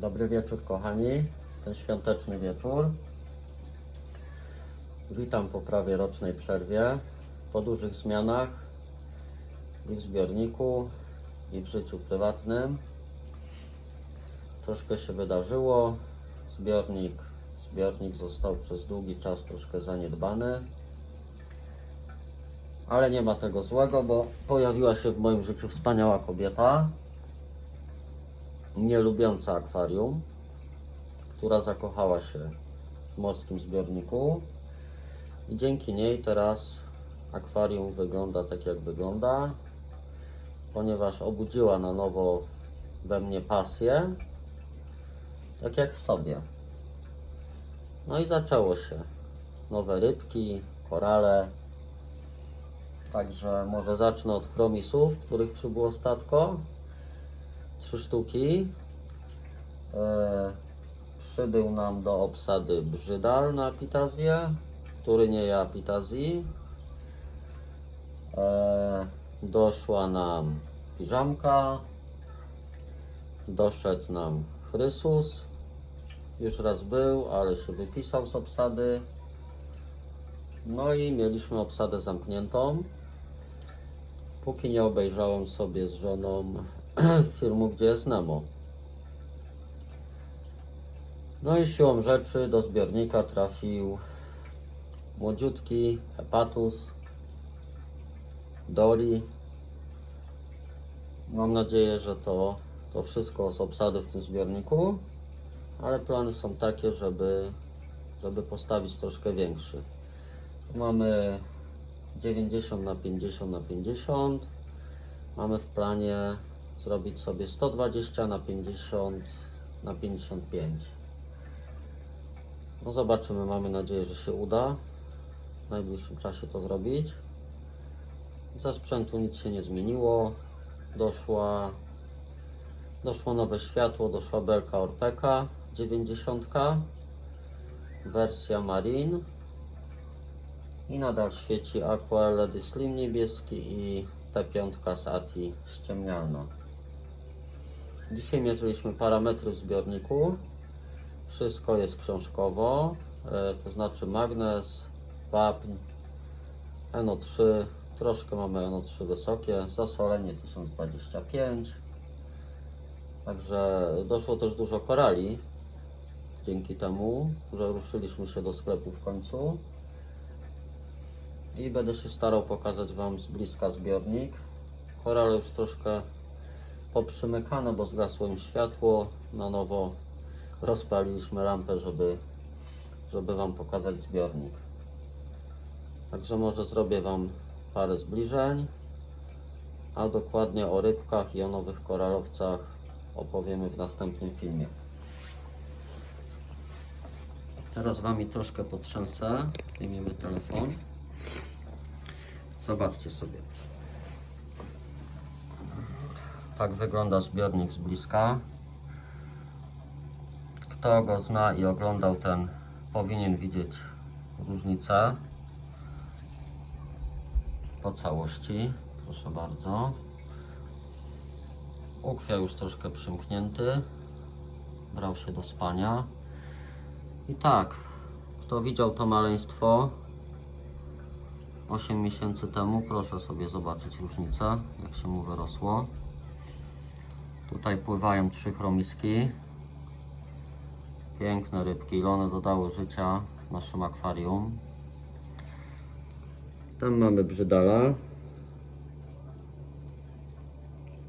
Dobry wieczór, kochani. Ten świąteczny wieczór. Witam po prawie rocznej przerwie, po dużych zmianach i w zbiorniku, i w życiu prywatnym. Troszkę się wydarzyło. Zbiornik, zbiornik został przez długi czas troszkę zaniedbany. Ale nie ma tego złego, bo pojawiła się w moim życiu wspaniała kobieta, nie lubiąca akwarium, która zakochała się w morskim zbiorniku i dzięki niej teraz akwarium wygląda tak jak wygląda, ponieważ obudziła na nowo we mnie pasję, tak jak w sobie. No i zaczęło się. Nowe rybki, korale. Także może zacznę od chromisów, których przybyło statko. Trzy sztuki. E, przybył nam do obsady brzydal na apitazję, który nie je apitazji. E, doszła nam piżamka. Doszedł nam chrysus. Już raz był, ale się wypisał z obsady. No i mieliśmy obsadę zamkniętą. Póki nie obejrzałem sobie z żoną filmu, gdzie jest Nemo. No i siłą rzeczy do zbiornika trafił młodziutki hepatus, Dori. Mam nadzieję, że to, to wszystko z obsady w tym zbiorniku, ale plany są takie, żeby, żeby postawić troszkę większy. Tu mamy 90 na 50 na 50. Mamy w planie zrobić sobie 120 na 50 na 55. No zobaczymy, mamy nadzieję, że się uda w najbliższym czasie to zrobić. Ze sprzętu nic się nie zmieniło. Doszła, doszło nowe światło, doszła belka Orpeka 90, wersja Marine i nadal świeci Aqua LED Slim niebieski i T5 z ATI ściemnialna. Dzisiaj mierzyliśmy parametry w zbiorniku. Wszystko jest książkowo, e, to znaczy magnes, wapń, NO3, troszkę mamy NO3 wysokie, zasolenie 1025. Także doszło też dużo korali dzięki temu, że ruszyliśmy się do sklepu w końcu. I będę się starał pokazać Wam z bliska zbiornik. Korale już troszkę poprzymykane, bo zgasło im światło. Na nowo rozpaliliśmy lampę, żeby, żeby Wam pokazać zbiornik. Także może zrobię Wam parę zbliżeń, a dokładnie o rybkach i o nowych koralowcach opowiemy w następnym filmie. Teraz Wami troszkę potrzęsę. Wyjmiemy telefon. Zobaczcie sobie. Tak wygląda zbiornik z bliska. Kto go zna i oglądał ten, powinien widzieć różnicę po całości. Proszę bardzo. Ukwia już troszkę przymknięty. Brał się do spania. I tak, kto widział to maleństwo 8 miesięcy temu, proszę sobie zobaczyć różnicę, jak się mu wyrosło. Tutaj pływają trzy chromiski. Piękne rybki, ile one dodały życia w naszym akwarium. Tam mamy brzydala.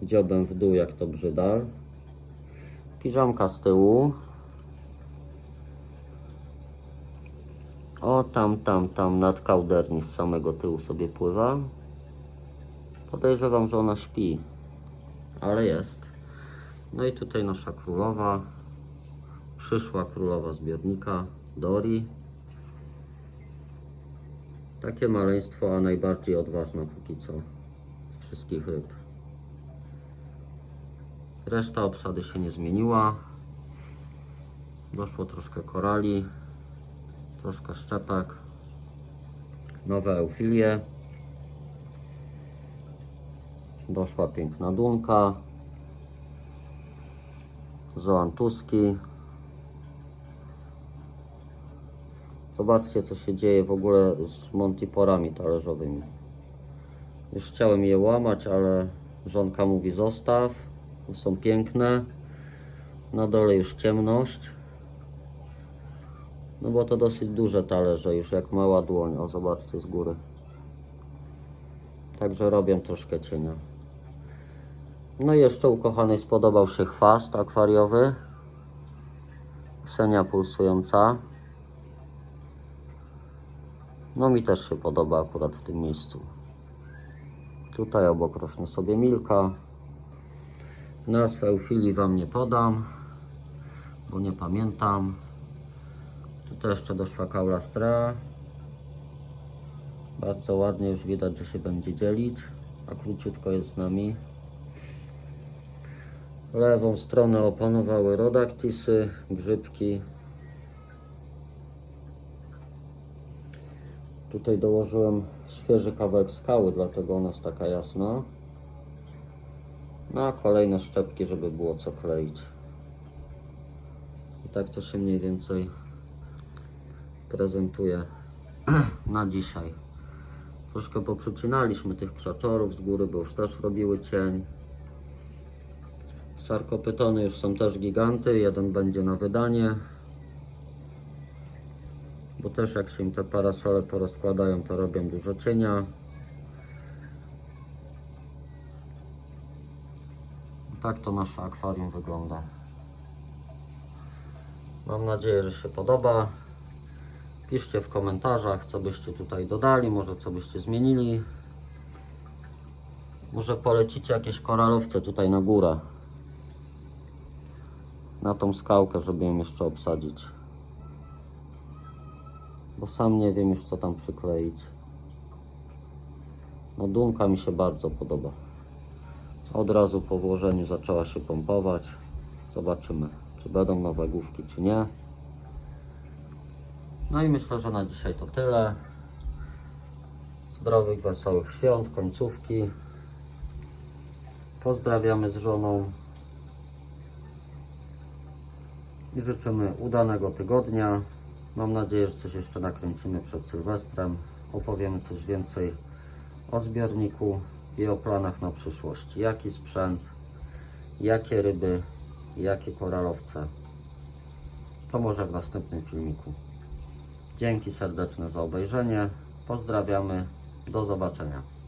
Dziobem w dół, jak to brzydal. Piżamka z tyłu. O, tam, tam, tam nad kałderni z samego tyłu sobie pływa. Podejrzewam, że ona śpi, ale jest. No i tutaj nasza królowa, przyszła królowa zbiornika, Dori. Takie maleństwo, a najbardziej odważna póki co z wszystkich ryb. Reszta obsady się nie zmieniła. Doszło troszkę korali, troszkę szczepek, nowe eufilie. Doszła piękna dunka. Zoantuski. Zobaczcie co się dzieje w ogóle z montiporami talerzowymi. Już chciałem je łamać, ale żonka mówi zostaw. Są piękne. Na dole już ciemność. No bo to dosyć duże talerze, już jak mała dłoń. O, zobaczcie z góry. Także robię troszkę cienia. No i jeszcze ukochanej spodobał się chwast akwariowy. Ksenia pulsująca. No mi też się podoba akurat w tym miejscu. Tutaj obok rośnie sobie Milka. Nazwę Eufilii Wam nie podam, bo nie pamiętam. Tutaj jeszcze doszła Kaula Strea. Bardzo ładnie już widać, że się będzie dzielić, a króciutko jest z nami. Lewą stronę opanowały rodaktisy, grzybki. Tutaj dołożyłem świeży kawałek skały, dlatego ona jest taka jasna. No a kolejne szczepki, żeby było co kleić. I tak to się mniej więcej prezentuje na dzisiaj. Troszkę poprzycinaliśmy tych krzaczorów z góry, bo już też robiły cień. Sarkopytony już są też giganty, jeden będzie na wydanie. Bo też jak się im te parasole porozkładają, to robią dużo cienia. Tak to nasze akwarium wygląda. Mam nadzieję, że się podoba. Piszcie w komentarzach, co byście tutaj dodali, może co byście zmienili. Może polecicie jakieś koralowce tutaj na górę. Na tą skałkę, żeby ją jeszcze obsadzić. Bo sam nie wiem już co tam przykleić. No dunka mi się bardzo podoba. Od razu po włożeniu zaczęła się pompować. Zobaczymy, czy będą nowe główki, czy nie. No i myślę, że na dzisiaj to tyle. Zdrowych, wesołych świąt, końcówki. Pozdrawiamy z żoną. I życzymy udanego tygodnia. Mam nadzieję, że coś jeszcze nakręcimy przed Sylwestrem. Opowiemy coś więcej o zbiorniku i o planach na przyszłość. Jaki sprzęt, jakie ryby, jakie koralowce. To może w następnym filmiku. Dzięki serdeczne za obejrzenie. Pozdrawiamy. Do zobaczenia.